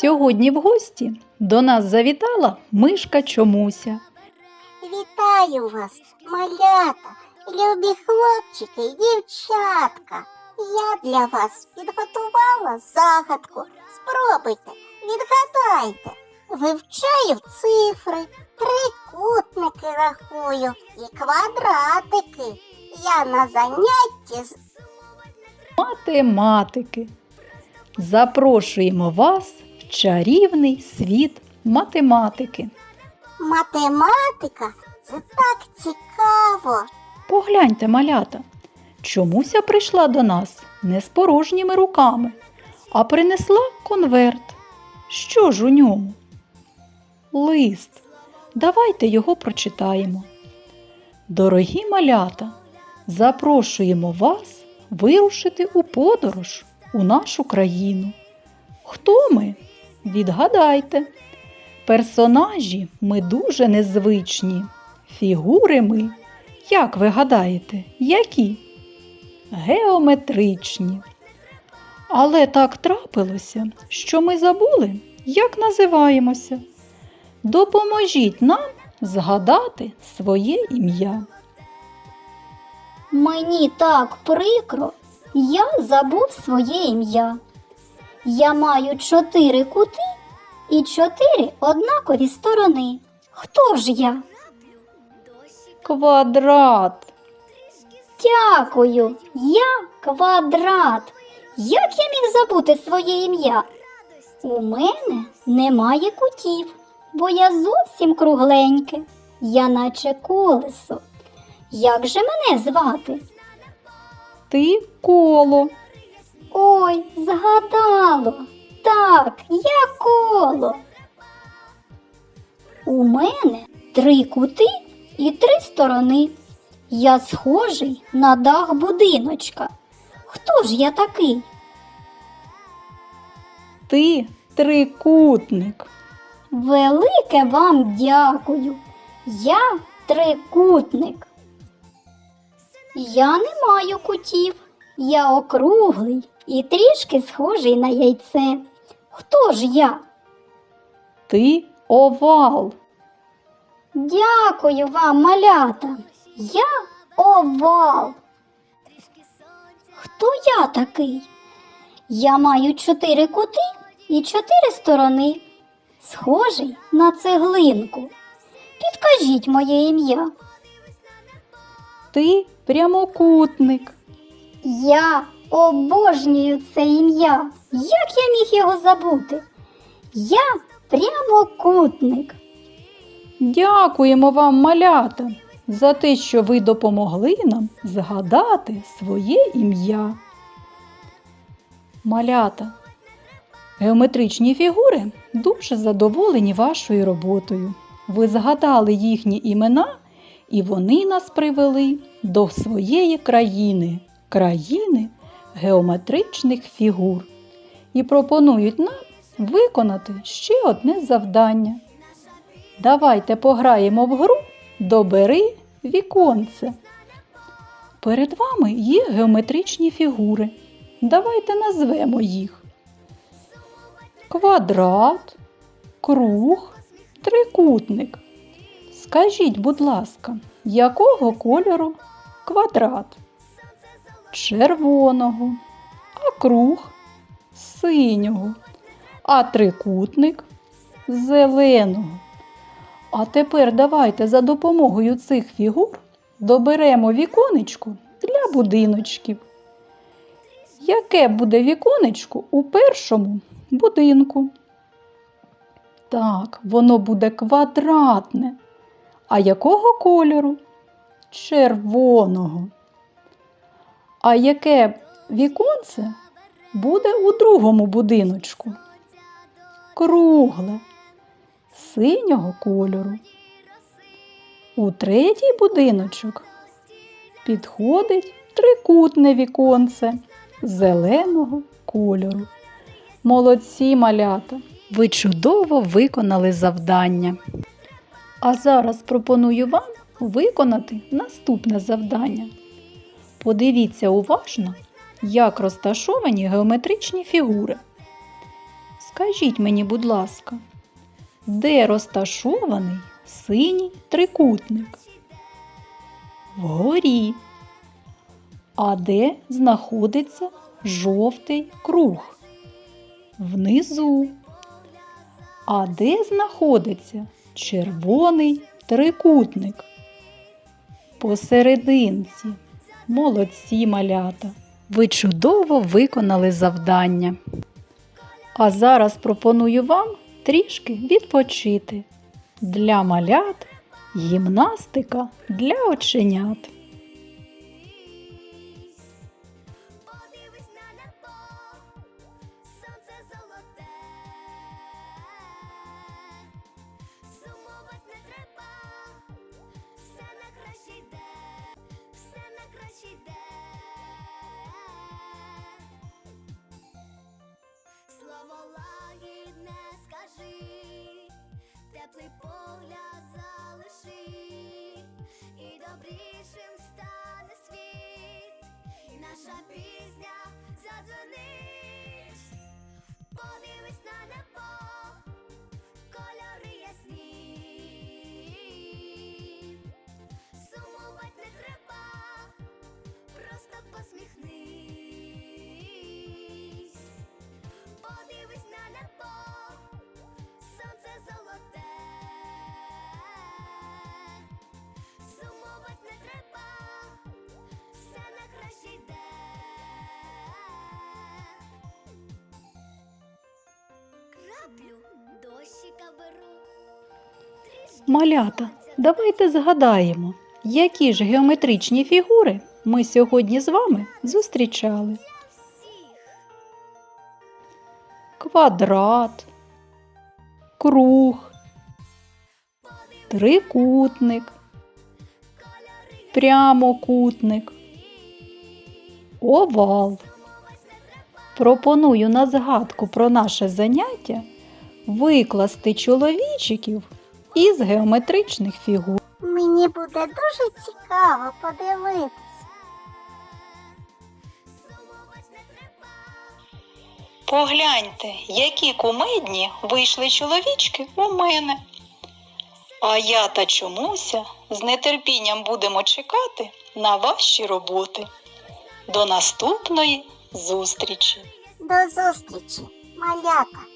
Сьогодні в гості до нас завітала мишка Чомуся. Вітаю вас, малята, любі хлопчики і дівчатка. Я для вас підготувала загадку. Спробуйте, відгадайте. Вивчаю цифри, трикутники рахую і квадратики. Я на занятті з Математики. Запрошуємо вас чарівний світ математики. математика. Це так цікаво. Погляньте, малята, чомуся прийшла до нас не з порожніми руками, а принесла конверт. Що ж у ньому? Лист. Давайте його прочитаємо. Дорогі малята, запрошуємо вас вирушити у подорож у нашу країну. Хто ми? Відгадайте. Персонажі ми дуже незвичні. Фігури ми, як ви гадаєте, які? Геометричні. Але так трапилося, що ми забули, як називаємося. Допоможіть нам згадати своє ім'я. Мені так прикро, я забув своє ім'я. Я маю чотири кути і чотири однакові сторони. Хто ж я? Квадрат. Дякую, я квадрат. Як я міг забути своє ім'я? У мене немає кутів, бо я зовсім кругленьке, я наче колесо. Як же мене звати? Ти коло. Ой, згадало. Так, я коло. У мене три кути і три сторони. Я схожий на дах будиночка. Хто ж я такий? Ти трикутник. Велике вам дякую. Я трикутник. Я не маю кутів. Я округлий і трішки схожий на яйце. Хто ж я? Ти овал. Дякую вам, малята. Я овал. Хто я такий? Я маю чотири кути і чотири сторони. Схожий на цеглинку. Підкажіть моє ім'я. Ти прямокутник. Я обожнюю це ім'я. Як я міг його забути? Я прямокутник. Дякуємо вам, малята, за те, що ви допомогли нам згадати своє ім'я. Малята. Геометричні фігури дуже задоволені вашою роботою. Ви згадали їхні імена, і вони нас привели до своєї країни, країни геометричних фігур, і пропонують нам виконати ще одне завдання. Давайте пограємо в гру Добери віконце. Перед вами є геометричні фігури. Давайте назвемо їх. Квадрат, круг, трикутник. Скажіть, будь ласка, якого кольору квадрат? Червоного, а круг синього, а трикутник зеленого. А тепер давайте за допомогою цих фігур доберемо віконечко для будиночків. Яке буде віконечко у першому будинку? Так, воно буде квадратне. А якого кольору? Червоного. А яке віконце буде у другому будиночку? Кругле синього кольору. У третій будиночок підходить трикутне віконце зеленого кольору. Молодці малята! Ви чудово виконали завдання. А зараз пропоную вам виконати наступне завдання. Подивіться уважно, як розташовані геометричні фігури. Скажіть мені, будь ласка, де розташований синій трикутник? Вгорі. А де знаходиться жовтий круг? Внизу. А де знаходиться червоний трикутник? Посерединці. Молодці малята. Ви чудово виконали завдання. А зараз пропоную вам трішки відпочити. Для малят гімнастика для оченят. Малята, давайте згадаємо, які ж геометричні фігури ми сьогодні з вами зустрічали. Квадрат, круг, трикутник, прямокутник, овал. Пропоную на згадку про наше заняття викласти чоловічиків із геометричних фігур. Мені буде дуже цікаво треба. Погляньте, які кумедні вийшли чоловічки у мене. А я та чомуся з нетерпінням будемо чекати на ваші роботи. До наступної зустрічі! До зустрічі, малята!